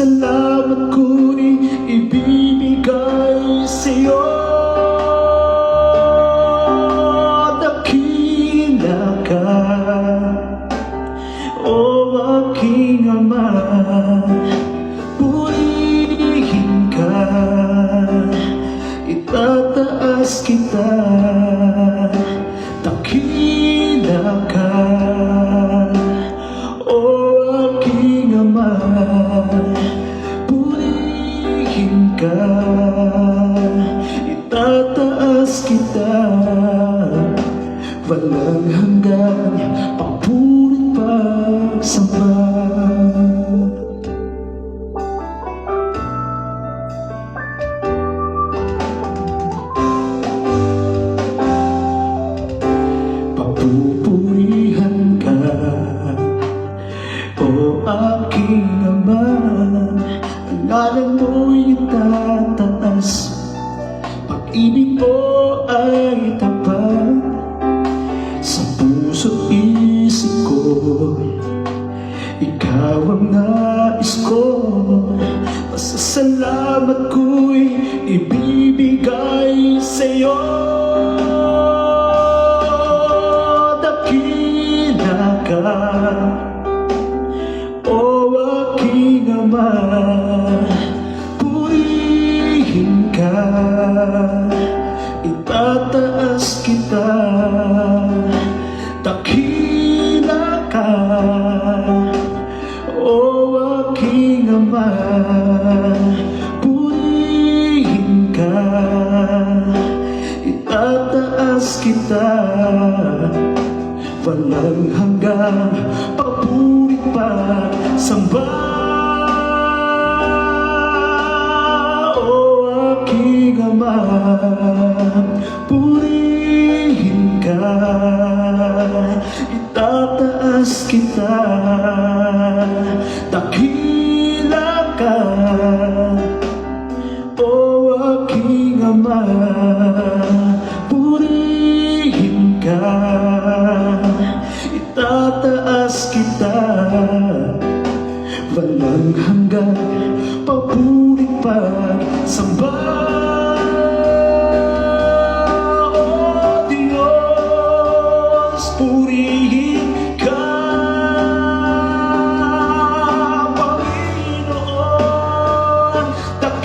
salamat ko'y ibibigay sa'yo. Dakila ka. O aking ama Purihin ka. Itataas kita Papupurihan ka. O aking ama Ang ngalan mo'y tataas Pag-ibig mo ay tapat. Sa puso't isip ko Ikaw ang nais ko. Masasalamat ko'y ibibigay sa'yo O aking ama Purihin ka. Itataas kita Dakila ka. O aking ama Purihin ka. Itataas kita Walang hanggang papuri pa samba O aking ama Purihin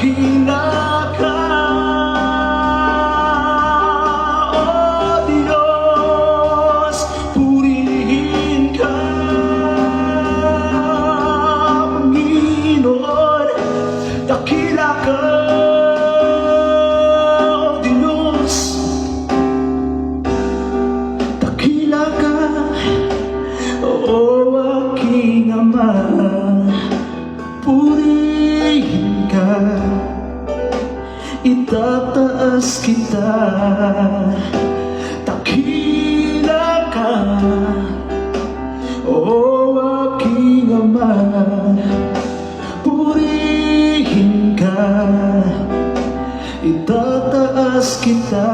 Dakila Itataas kita. Dakila ka. O aking ama. Purihin ka. Itataas kita.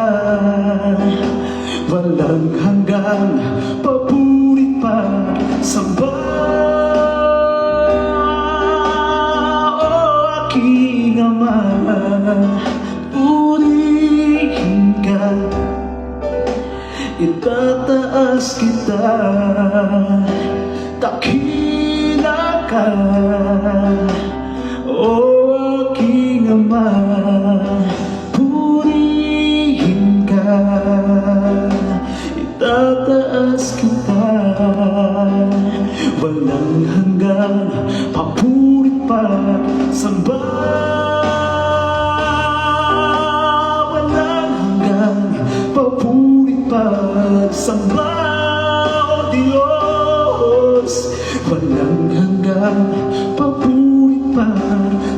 Walang hanggang Papuri pa Samba O aking ama Itataas kita. Dakila ka. O aking ama Purihin ka. Itataas kita. Walang hanggang Papuri pa. Samba Samba O Diyos. Walang hanggang Papuri pa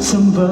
Samba